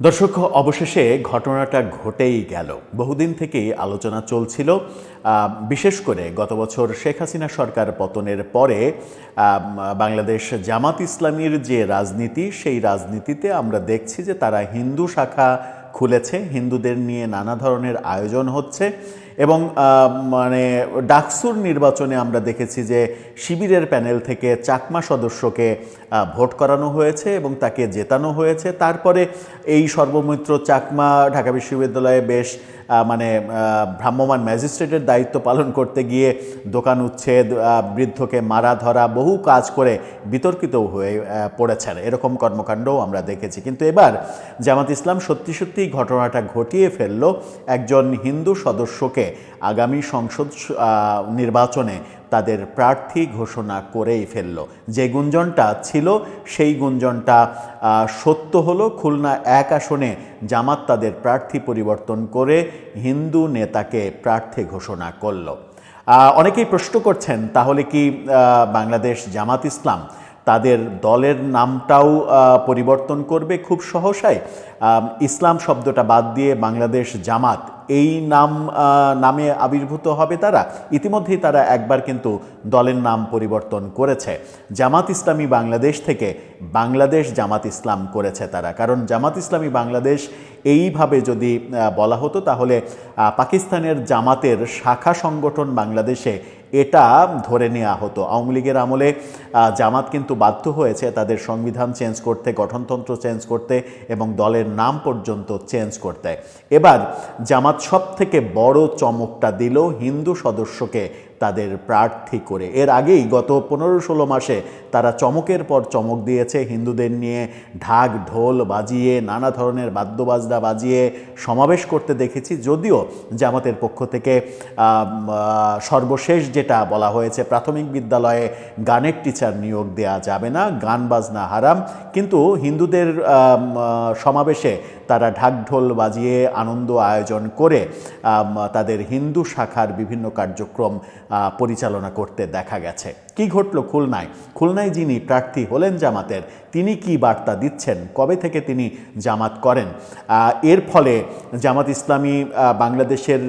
দর্শক, অবশেষে ঘটনাটা ঘটেই গেল। বহুদিন থেকেই আলোচনা চলছিল। বিশেষ করে গত বছর শেখ হাসিনা সরকার পতনের পরে বাংলাদেশ জামাত ইসলামীর যে রাজনীতি, সেই রাজনীতিতে আমরা দেখছি যে তারা হিন্দু শাখা খুলেছে। হিন্দুদের নিয়ে নানা ধরনের আয়োজন হচ্ছে। এবং মানে ডাকসুর নির্বাচনে আমরা দেখেছি যে শিবিরের প্যানেল থেকে চাকমা সদস্যকে ভোট করানো হয়েছে এবং তাকে জেতানো হয়েছে। তারপরে এই সর্বমিত্র চাকমা ঢাকা বিশ্ববিদ্যালয়ে বেশ মানে ভ্রাম্যমান ম্যাজিস্ট্রেটের দায়িত্ব পালন করতে গিয়ে দোকান উচ্ছেদ বৃদ্ধকে মারা ধরা, বহু কাজ করে বিতর্কিত হয়ে পড়েছেন। এরকম কর্মকাণ্ডও আমরা দেখেছি। কিন্তু এবার জামাত ইসলাম সত্যি সত্যি ঘটনাটা ঘটিয়ে ফেলল। একজন হিন্দু সদস্যকে আগামী সংসদ নির্বাচনে তাদের প্রার্থী ঘোষণা করেই ফেলল। যে গুঞ্জনটা ছিল, সেই গুঞ্জনটা সত্য হলো, খুলনা এক আসনে জামাত তাদের প্রার্থী পরিবর্তন করে হিন্দু নেতাকে প্রার্থী ঘোষণা করল। অনেকেই প্রশ্ন করছেন, তাহলে কি বাংলাদেশ জামাত ইসলাম তাদের দলের নামটাও পরিবর্তন করবে খুব সহসায় ইসলাম শব্দটা বাদ দিয়ে বাংলাদেশ জামাত এই নাম নামে আবির্ভূত হবে তারা। ইতিমধ্যেই তারা একবার কিন্তু দলের নাম পরিবর্তন করেছে। জামাত ইসলামী বাংলাদেশ থেকে বাংলাদেশ জামাত ইসলাম করেছে তারা। কারণ জামাত ইসলামী বাংলাদেশ এইভাবে যদি বলা হতো, তাহলে পাকিস্তানের জামাতের শাখা সংগঠন বাংলাদেশে এটা ধরে নেওয়া হতো। আওয়ামী লীগের আমলে জামাত কিন্তু বাধ্য হয়েছে তাদের সংবিধান চেঞ্জ করতে, গঠনতন্ত্র চেঞ্জ করতে এবং দলের নাম পর্যন্ত চেঞ্জ করতে। এবার জামাত সব থেকে বড় চমকটা দিল হিন্দু সদস্যকে তাদের প্রার্থী করে। এর আগেই গত পনেরো ষোলো মাসে তারা চমকের পর চমক দিয়েছে। হিন্দুদের নিয়ে ঢাক ঢোল বাজিয়ে, নানা ধরনের বাদ্যবাজনা বাজিয়ে সমাবেশ করতে দেখেছি। যদিও জামাতের পক্ষ থেকে সর্বশেষ যেটা বলা হয়েছে, প্রাথমিক বিদ্যালয়ে গানের টিচার নিয়োগ দেওয়া যাবে না, গান বাজনা হারাম। কিন্তু হিন্দুদের সমাবেশে তারা ঢাকঢোল বাজিয়ে আনন্দ আয়োজন করে তাদের হিন্দু শাখার বিভিন্ন কার্যক্রম পরিচালনা করতে দেখা গেছে। কি ঘটল খুলনায়? খুলনায় যিনি প্রার্থী হলেন জামাতের, তিনি কি বার্তা দিচ্ছেন? কবে থেকে তিনি জামাত করেন? এর ফলে জামাত ইসলামী বাংলাদেশের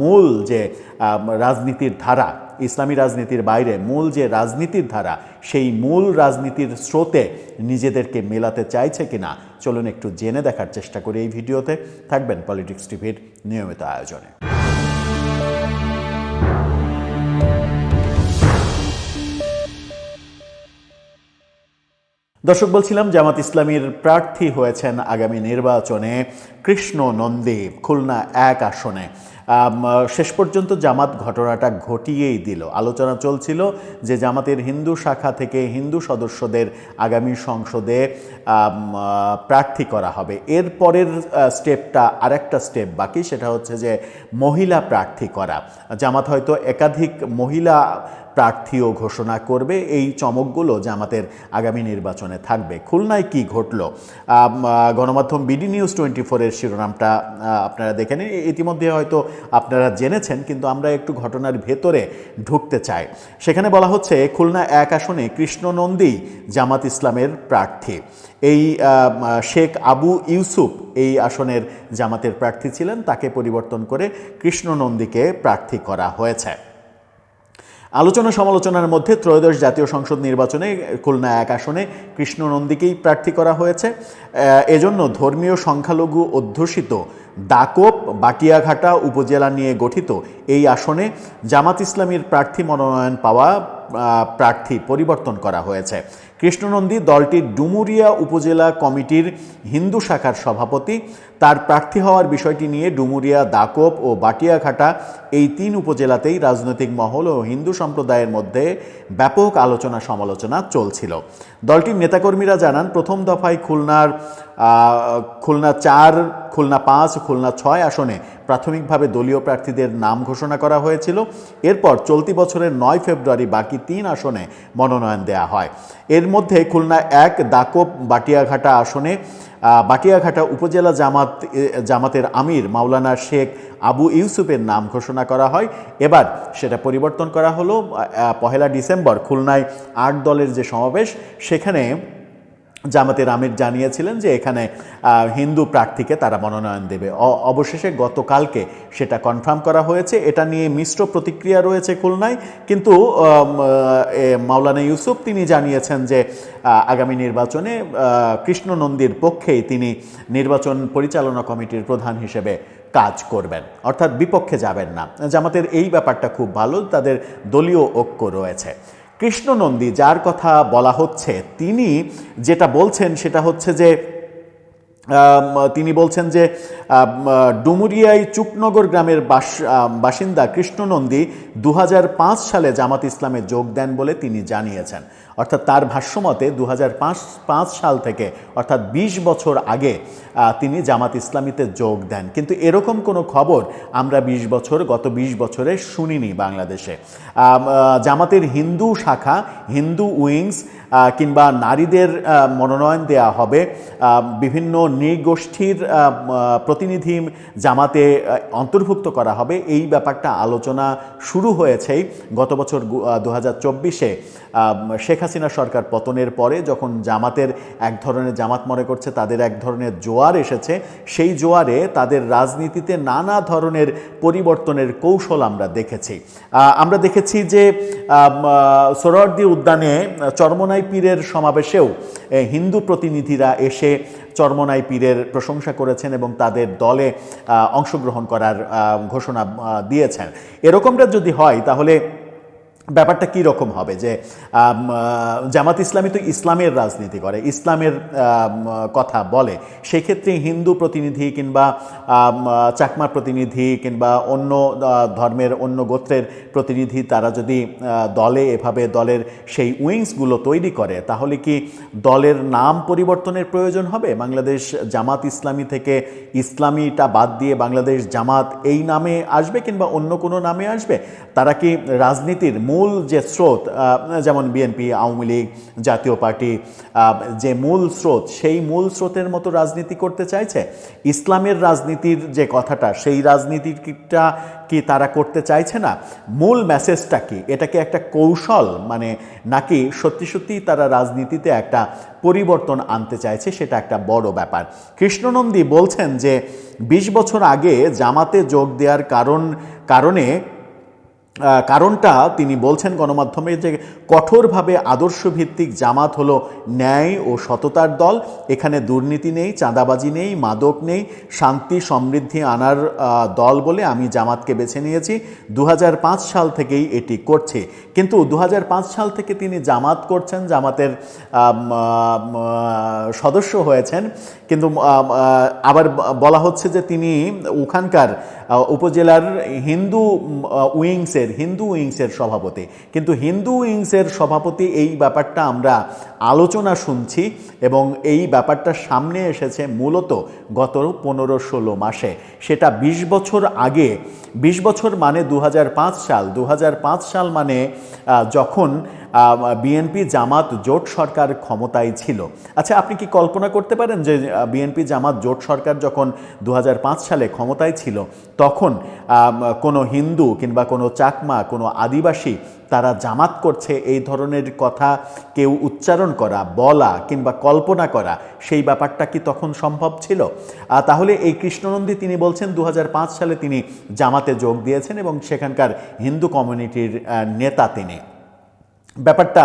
মূল যে রাজনীতির ধারা, ইসলামী রাজনীতির বাইরে মূল যে রাজনীতির ধারা, সেই মূল রাজনীতির স্রোতে নিজেদেরকে মেলাতে চাইছে কিনা, চলুন একটু জেনে দেখার চেষ্টা করি এই ভিডিওতে। থাকবেন পলিটিক্স টিভির নিয়মিত আয়োজনে। দর্শক, বলছিলাম জামাত ইসলামীর প্রার্থী হয়েছেন আগামী নির্বাচনে কৃষ্ণ নন্দী, খুলনা এক আসনে। শেষ পর্যন্ত জামাত ঘটনাটা ঘটিয়েই দিল। আলোচনা চলছিল যে জামাতের হিন্দু শাখা থেকে হিন্দু সদস্যদের আগামী সংসদে প্রার্থী করা হবে। এর পরের স্টেপটা আরেকটা স্টেপ বাকি, সেটা হচ্ছে যে মহিলা প্রার্থী করা। জামাত হয়তো একাধিক মহিলা প্রার্থীও ঘোষণা করবে। এই চমকগুলো জামাতের আগামী নির্বাচনে থাকবে। খুলনায় কি ঘটল? গণমাধ্যম বিডি নিউজ টোয়েন্টি ফোরের শিরোনামটা আপনারা দেখে নিন। ইতিমধ্যে হয়তো আপনারা জেনেছেন, কিন্তু আমরা একটু ঘটনার ভেতরে ঢুকতে চাই। সেখানে বলা হচ্ছে, খুলনা এক আসনে কৃষ্ণনন্দী জামাত ইসলামের প্রার্থী। এই শেখ আবু ইউসুফ এই আসনের জামাতের প্রার্থী ছিলেন। তাকে পরিবর্তন করে কৃষ্ণনন্দীকে প্রার্থী করা হয়েছে। আলোচনা সমালোচনার মধ্যে ত্রয়োদশ জাতীয় সংসদ নির্বাচনে খুলনা এক আসনে কৃষ্ণ নন্দীকেই প্রার্থী করা হয়েছে। এজন্য ধর্মীয় সংখ্যালঘু অধ্যুষিত দাকোপ বাটিয়াঘাটা উপজেলা নিয়ে গঠিত এই আসনে জামাত ইসলামীর প্রার্থী মনোনয়ন পাওয়া প্রার্থী পরিবর্তন করা হয়েছে। কৃষ্ণনন্দী দলটির ডুমুরিয়া উপজেলা কমিটির হিন্দু শাখার সভাপতি। তার প্রার্থী হওয়ার বিষয়টি নিয়ে ডুমুরিয়া, দাকোপ ও বাটিয়াঘাটা এই তিন উপজেলাতেই রাজনৈতিক মহল ও হিন্দু সম্প্রদায়ের মধ্যে ব্যাপক আলোচনা সমালোচনা চলছিল। দলটির নেতাকর্মীরা জানান, প্রথম দফায় খুলনার খুলনা চার, খুলনা পাঁচ, খুলনা ছয় আসনে প্রাথমিকভাবে দলীয় প্রার্থীদের নাম ঘোষণা করা হয়েছিল। এরপর চলতি বছরের নয় ফেব্রুয়ারি বাকি তিন আসনে মনোনয়ন দেয়া হয়। এর মধ্যে খুলনা এক, দাকোপ, বাটিয়াঘাটা আসনে বাটিয়াঘাটা উপজেলা জামাত জামাতের আমির মাওলানা শেখ আবু ইউসুফের নাম ঘোষণা করা হয়। এবার সেটা পরিবর্তন করা হলো। পহেলা ডিসেম্বর খুলনায় আট দলের যে সমাবেশ, সেখানে জামাতের আমির জানিয়েছিলেন যে এখানে হিন্দু প্রার্থীকে তারা মনোনয়ন দেবে। অবশেষে গতকালকে সেটা কনফার্ম করা হয়েছে। এটা নিয়ে মিশ্র প্রতিক্রিয়া রয়েছে খুলনায়। কিন্তু মাওলানা ইউসুফ তিনি জানিয়েছেন যে আগামী নির্বাচনে আহ, কৃষ্ণ নন্দীর পক্ষেই তিনি নির্বাচন পরিচালনা কমিটির প্রধান হিসেবে কাজ করবেন। অর্থাৎ বিপক্ষে যাবেন না। জামাতের এই ব্যাপারটা খুব ভালো। তাদের দলীয় ঐক্য রয়েছে। কৃষ্ণনন্দী যার কথা বলা হচ্ছে তিনি যেটা বলছেন সেটা হচ্ছে যে তিনি বলছেন যে ডুমুরিয়ায় চুকনগর গ্রামের বাসিন্দা কৃষ্ণনন্দী দু হাজার পাঁচ সালে জামাত ইসলামে যোগ দেন বলে তিনি জানিয়েছেন। অর্থাৎ তার ভাষ্যমতে দু পাঁচ সাল থেকে, অর্থাৎ ২০ বছর আগে তিনি জামাত ইসলামীতে যোগ দেন। কিন্তু এরকম কোনো খবর আমরা ২০ বছর, গত ২০ বছরে শুনিনি বাংলাদেশে। জামাতের হিন্দু শাখা, হিন্দু উইংস কিংবা নারীদের মনোনয়ন দেয়া হবে বিভিন্ন নৃগোষ্ঠীর প্রতিনিধি জামাতে অন্তর্ভুক্ত করা হবে। এই ব্যাপারটা আলোচনা শুরু হয়েছেই গত বছর দু হাজার চব্বিশে। শেখ হাসিনা সরকার পতনের পরে যখন জামাতের এক ধরনের জামাত মনে করছে, তাদের এক ধরনের জোয়ার এসেছে, সেই জোয়ারে তাদের রাজনীতিতে নানা ধরনের পরিবর্তনের কৌশল আমরা দেখেছি। আমরা দেখেছি যে সোহরাওয়ার্দী উদ্যানে চরমনাই পীরের সমাবেশেও হিন্দু প্রতিনিধিরা এসে চরমনাই পীরের প্রশংসা করেছেন এবং তাদের দলে অংশগ্রহণ করার ঘোষণা দিয়েছেন। এরকমটা যদি হয়, তাহলে ব্যাপারটা কী রকম হবে? যে জামাত ইসলামী তো ইসলামের রাজনীতি করে ইসলামের কথা বলে। সেক্ষেত্রে হিন্দু প্রতিনিধি কিংবা আম, আহ, চাকমা প্রতিনিধি কিংবা অন্য ধর্মের অন্য গোত্রের প্রতিনিধি তারা যদি দলে এভাবে দলের সেই উইংসগুলো তৈরি করে তাহলে কি দলের নাম পরিবর্তনের প্রয়োজন হবে? বাংলাদেশ জামাত ইসলামী থেকে ইসলামীটা বাদ দিয়ে বাংলাদেশ জামাত এই নামে আসবে কিংবা অন্য কোনো নামে আসবে? তারা কি রাজনীতির মূল যে স্রোত যেমন বিএনপি, আওয়ামী লীগ, জাতীয় পার্টি যে মূল স্রোত, সেই মূল স্রোতের মতো রাজনীতি করতে চাইছে? ইসলামের রাজনীতির যে কথাটা, সেই রাজনীতিটা কি তারা করতে চাইছে না? মূল মেসেজটা কি? এটা কি একটা কৌশল? মানে নাকি সত্যি সত্যি তারা রাজনীতিতে একটা পরিবর্তন আনতে চাইছে? সেটা একটা বড় ব্যাপার। কৃষ্ণনন্দী বলছেন যে ২০ বছর আগে জামাতে যোগ দেওয়ার কারণ, কারণে কারণটা তিনি বলছেন গণমাধ্যমে যে কঠোরভাবে আদর্শভিত্তিক জামাত হলো ন্যায় ও সততার দল। এখানে দুর্নীতি নেই চাঁদাবাজি নেই মাদক নেই শান্তি সমৃদ্ধি আনার দল বলে আমি জামাতকে বেছে নিয়েছি। দু হাজার পাঁচ সাল থেকেই এটি করছে। কিন্তু দু হাজার পাঁচ সাল থেকে তিনি জামাত করছেন জামাতের সদস্য হয়েছেন। কিন্তু আবার বলা হচ্ছে যে তিনি ওখানকার উপজেলার হিন্দু আহ, উইংসের হিন্দু উইংসের সভাপতি। কিন্তু হিন্দু উইংসের সভাপতি এই ব্যাপারটা আমরা আলোচনা শুনছি এবং এই ব্যাপারটা সামনে এসেছে মূলত গত পনেরো ষোলো মাসে। সেটা ২০ বছর আগে ২০ বছর মানে দু হাজার পাঁচ সাল। দু হাজার পাঁচ সাল মানে যখন বিএনপি জামাত জোট সরকার ক্ষমতায় ছিল। আচ্ছা আপনি কি কল্পনা করতে পারেন যে বিএনপি জামাত জোট সরকার যখন দু হাজার পাঁচ সালে ক্ষমতায় ছিল, তখন কোনো হিন্দু কিংবা কোনো চাকমা, কোনো আদিবাসী তারা জামাত করছে, এই ধরনের কথা কেউ উচ্চারণ করা, বলা কিংবা কল্পনা করা, সেই ব্যাপারটা কি তখন সম্ভব ছিল? তাহলে এই কৃষ্ণনন্দী তিনি বলছেন দু হাজার পাঁচ সালে তিনি জামাতে যোগ দিয়েছেন এবং সেখানকার হিন্দু কমিউনিটির নেতা তিনি। ব্যাপারটা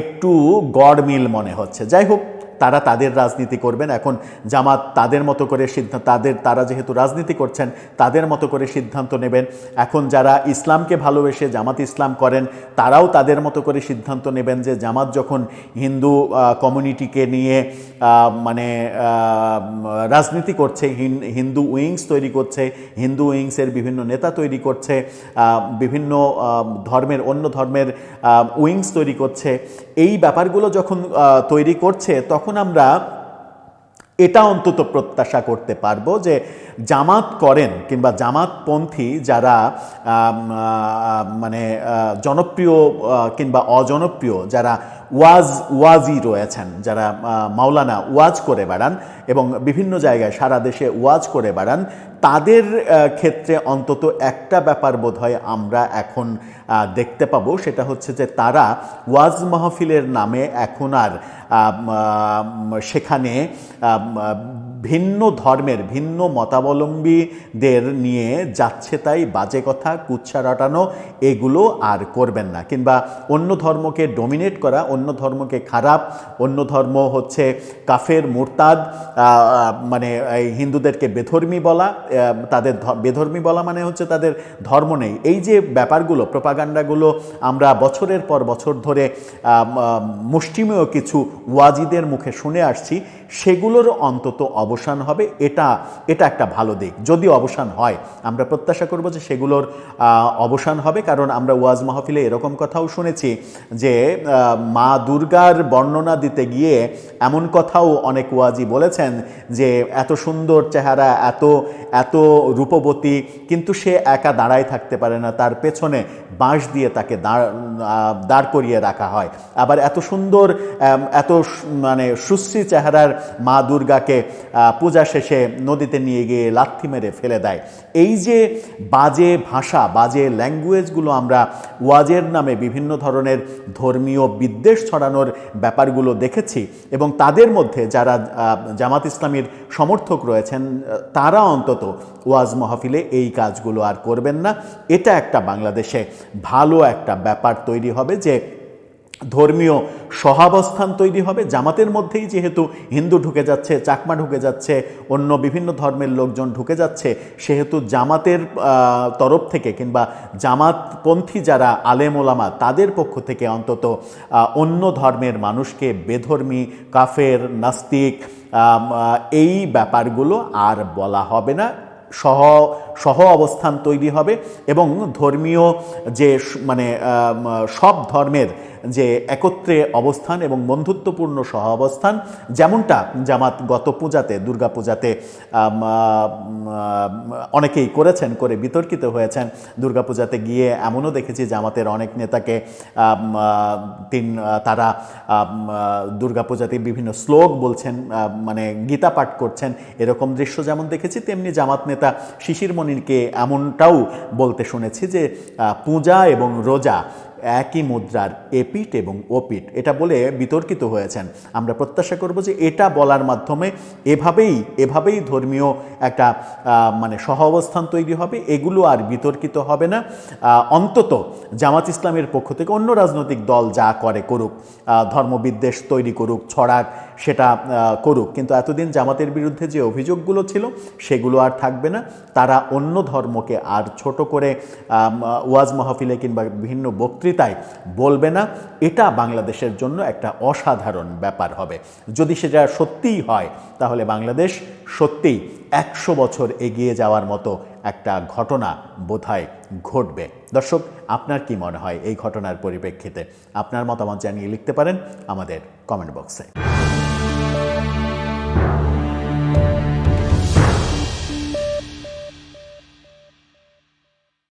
একটু গড়মিল মনে হচ্ছে। যাই হোক তারা তাদের রাজনীতি করবেন। এখন জামাত তাদের মতো করে সিদ্ধান্ত তাদের তারা যেহেতু রাজনীতি করছেন, তাদের মতো করে সিদ্ধান্ত নেবেন। এখন যারা ইসলামকে ভালোবেসে জামাত ইসলাম করেন, তারাও তাদের মতো করে সিদ্ধান্ত নেবেন যে জামাত যখন হিন্দু কমিউনিটিকে নিয়ে মানে রাজনীতি করছে হিন্দু উইংস তৈরি করছে, হিন্দু উইংসের বিভিন্ন নেতা তৈরি করছে বিভিন্ন ধর্মের অন্য ধর্মের উইংস তৈরি করছে এই ব্যাপারগুলো যখন তৈরি করছে তখন আমরা এটা অন্তত প্রত্যাশা করতে পারব যে জামাত করেন কিংবা জামাতপন্থী যারা মানে জনপ্রিয় কিংবা অজনপ্রিয় যারা ওয়াজ, ওয়াজি রয়েছেন, যারা মাওলানা ওয়াজ করে বেড়ান এবং বিভিন্ন জায়গায় সারা দেশে ওয়াজ করে বেড়ান, তাদের ক্ষেত্রে অন্তত একটা ব্যাপার বোধহয় আমরা এখন দেখতে পাবো, সেটা হচ্ছে যে তারা ওয়াজ মাহফিলের নামে এখন আর সেখানে ভিন্ন ধর্মের, ভিন্ন মতাবলম্বীদের নিয়ে যাচ্ছে তাই বাজে কথা কুচ্ছা রটানো, এগুলো আর করবেন না। কিংবা অন্য ধর্মকে ডোমিনেট করা, অন্য ধর্মকে খারাপ, অন্য ধর্ম হচ্ছে কাফের, মুরতাদ মানে হিন্দুদেরকে বেধর্মী বলা তাদের বেধর্মী বলা মানে হচ্ছে তাদের ধর্ম নেই। এই যে ব্যাপারগুলো, প্রপাগান্ডাগুলো আমরা বছরের পর বছর ধরে মুষ্টিমেয় কিছু ওয়াজিদের মুখে শুনে আসছি, সেগুলোর অন্তত অবসান হবে, এটা এটা একটা ভালো দিক। যদি অবসান হয়, আমরা প্রত্যাশা করব যে সেগুলোর অবসান হবে, কারণ আমরা ওয়াজ মাহফিলে এরকম কথাও শুনেছি যে মা দুর্গার বর্ণনা দিতে গিয়ে এমন কথাও অনেক ওয়াজি বলেছেন যে, এত সুন্দর চেহারা, এত এত রূপবতী, কিন্তু সে একা দাঁড়ায় থাকতে পারে না। তার পেছনে বাঁশ দিয়ে তাকে দাঁড় দাঁড় করিয়ে রাখা হয়। আবার এত সুন্দর এত মানে সুশ্রী চেহারার মা দুর্গাকে পূজা শেষে নদীতে নিয়ে গিয়ে লাথি মেরে ফেলে দেয়। এই যে বাজে ভাষা, বাজে ল্যাঙ্গুয়েজগুলো আমরা ওয়াজের নামে বিভিন্ন ধরনের ধর্মীয় বিদ্বেষ ছড়ানোর ব্যাপারগুলো দেখেছি এবং তাদের মধ্যে যারা জামাত ইসলামীর সমর্থক রয়েছেন, তারা অন্তত ওয়াজ মাহফিলে এই কাজগুলো আর করবেন না। এটা একটা বাংলাদেশে ভালো একটা ব্যাপার তৈরি হবে যে ধর্মীয় সহাবস্থান তৈরি হবে। জামাতের মধ্যেই যেহেতু হিন্দু ঢুকে যাচ্ছে, চাকমা ঢুকে যাচ্ছে, অন্য বিভিন্ন ধর্মের লোকজন ঢুকে যাচ্ছে, সেহেতু জামাতের তরফ থেকে কিংবা জামাতপন্থী যারা আলেম ওলামা, তাদের পক্ষ থেকে অন্তত অন্য ধর্মের মানুষকে বেধর্মী, কাফের, নাস্তিক এই ব্যাপারগুলো আর বলা হবে না। সহ সহ অবস্থান তৈরি হবে এবং ধর্মীয় যে মানে সব ধর্মের যে একত্রে অবস্থান এবং বন্ধুত্বপূর্ণ সহ অবস্থান যেমনটা জামাত গত পূজাতে দুর্গা পূজাতে আম, আম, অনেকেই করেছেন করে বিতর্কিত হয়েছেন। দুর্গা পূজাতে গিয়ে এমনও দেখেছি জামাতের অনেক নেতাকে তিন তারা দুর্গা পূজাতে বিভিন্ন শ্লোক বলছেন মানে গীতা পাঠ করছেন। এরকম দৃশ্য যেমন দেখেছি তেমনি জামাত নেতা শিশির মনিরকে এমনটাও বলতে শুনেছি যে পূজা এবং রোজা একই মুদ্রার এপিট এবং ওপিট এটা বলে বিতর্কিত হয়েছেন। আমরা প্রত্যাশা করব যে এটা বলার মাধ্যমে এভাবেই এভাবেই ধর্মীয় একটা মানে সহ অবস্থান তৈরি হবে। এগুলো আর বিতর্কিত হবে না। অন্তত জামাত ইসলামের পক্ষ থেকে অন্য রাজনৈতিক দল যা করে করুক ধর্মবিদ্বেষ তৈরি করুক, ছড়াক সেটা করুক। কিন্তু এতদিন জামাতের বিরুদ্ধে যে অভিযোগগুলো ছিল, সেগুলো আর থাকবে না। তারা অন্য ধর্মকে আর ছোট করে ওয়াজ মাহফিলে কিংবা বিভিন্ন বক্তৃতায় বলবে না। এটা বাংলাদেশের জন্য একটা অসাধারণ ব্যাপার হবে। যদি সেটা সত্যিই হয়, তাহলে বাংলাদেশ সত্যিই একশো বছর এগিয়ে যাওয়ার মতো একটা ঘটনা বোধহয় ঘটবে। দর্শক, আপনার কি মনে হয় এই ঘটনার পরিপ্রেক্ষিতে? আপনার মতামত জানিয়ে লিখতে পারেন আমাদের কমেন্ট বক্সে। Thank you.